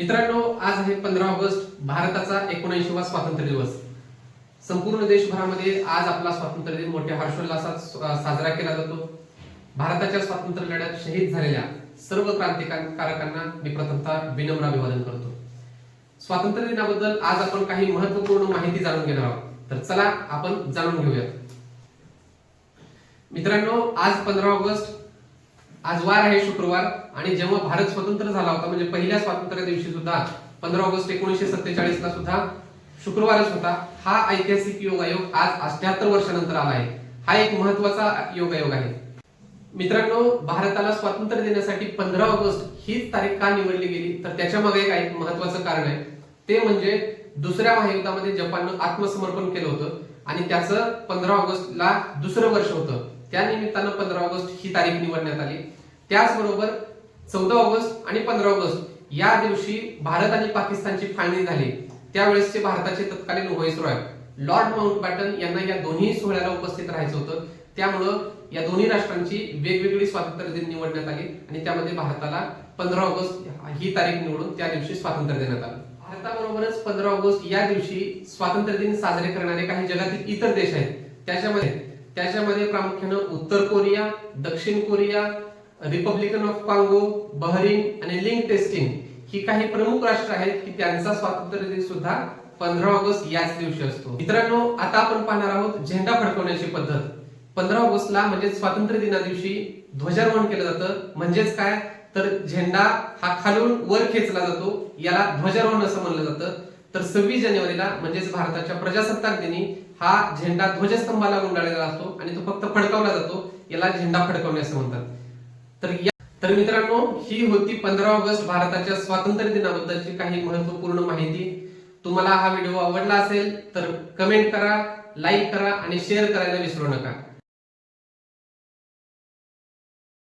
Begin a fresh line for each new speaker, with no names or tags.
मित्रांनो आज आहे पंधरा ऑगस्ट भारताचा एकोणऐंशीवा स्वातंत्र्य दिवस. संपूर्ण देशभरामध्ये आज आपला स्वातंत्र्य दिन मोठ्या हर्षोल्लासात साजरा केला जातो. भारताच्या स्वातंत्र्य लढ्यात शहीद झालेल्या सर्व क्रांतिकारकांना मी प्रथमतः विनम्र अभिवादन करतो. स्वातंत्र्य दिनाबद्दल आज आपण काही महत्त्वपूर्ण माहिती जाणून घेणार आहोत. तर चला आपण जाणून घेऊयात. मित्रांनो आज पंधरा ऑगस्ट आज वार आहे शुक्रवार आणि जेव्हा भारत स्वतंत्र झाला होता म्हणजे पहिल्या स्वातंत्र्य दिवशी सुद्धा पंधरा ऑगस्ट एकोणीशे सत्तेचाळीस ला सुद्धा शुक्रवारच होता हा ऐतिहासिक योग आयोग आज अठ्याहत्तर वर्षानंतर आला आहे. हा एक महत्त्वाचा योग आयोग आहे. मित्रांनो भारताला स्वातंत्र्य देण्यासाठी पंधरा ऑगस्ट हीच तारीख का निवडली गेली? तर त्याच्यामागे एक आहे महत्वाचं कारण आहे. ते म्हणजे दुसऱ्या महायुद्धामध्ये जपाननं आत्मसमर्पण केलं होतं आणि त्याचं पंधरा ऑगस्टला दुसरं वर्ष होतं. त्या निमित्तानं पंधरा ऑगस्ट ही तारीख निवडण्यात आली. त्याचबरोबर चौदा ऑगस्ट आणि पंधरा ऑगस्ट या दिवशी भारत आणि पाकिस्तानची फाळणी झाली. त्यावेळेसचे भारताचे तत्कालीन व्हाईसरॉय लॉर्ड माउंट बॅटन यांना या दोन्ही सोहळ्याला उपस्थित राहायचं होतं. त्यामुळं या दोन्ही राष्ट्रांची वेगवेगळी स्वातंत्र्य दिन निवडण्यात आली आणि त्यामध्ये भारताला पंधरा ऑगस्ट ही तारीख निवडून त्या दिवशी स्वातंत्र्य देण्यात आलं. भारताबरोबरच पंधरा ऑगस्ट या दिवशी स्वातंत्र्य दिन साजरे करणारे काही जगातील इतर देश आहेत. त्याच्यामध्ये त्याच्यामध्ये प्रामुख्यानं उत्तर कोरिया दक्षिण Korea republican of Congo Bahrain आणि लिंक टेस्टिंग ही काही प्रमुख राष्ट्र आहेत की त्यांचा स्वातंत्र्य दिन सुद्धा पंधरा ऑगस्ट याच दिवशी असतो. मित्रांनो आता आपण पाहणार आहोत झेंडा फडकवण्याची पद्धत. पंधरा ऑगस्टला म्हणजे स्वातंत्र्य दिना दिवशी ध्वजारोहण केलं जातं. म्हणजेच काय? तर झेंडा हा खालून वर खेचला जातो. याला ध्वजारोहण असं म्हणलं जातं. तर सव्वीस जानेवारीला म्हणजेच भारताच्या प्रजासत्ताक दिनी हा झेंडा ध्वजस्तंभाला गुंडाळलेला असतो आणि तो फक्त फडकावला जातो. याला झेंडा फडकवणे असं म्हणतात. तर या तर मित्रांनो ही होती पंधरा ऑगस्ट भारताच्या स्वातंत्र्य दिनाबद्दलची काही महत्त्वपूर्ण माहिती. तुम्हाला हा व्हिडिओ आवडला असेल तर कमेंट करा लाईक करा आणि शेअर करायला विसरू नका.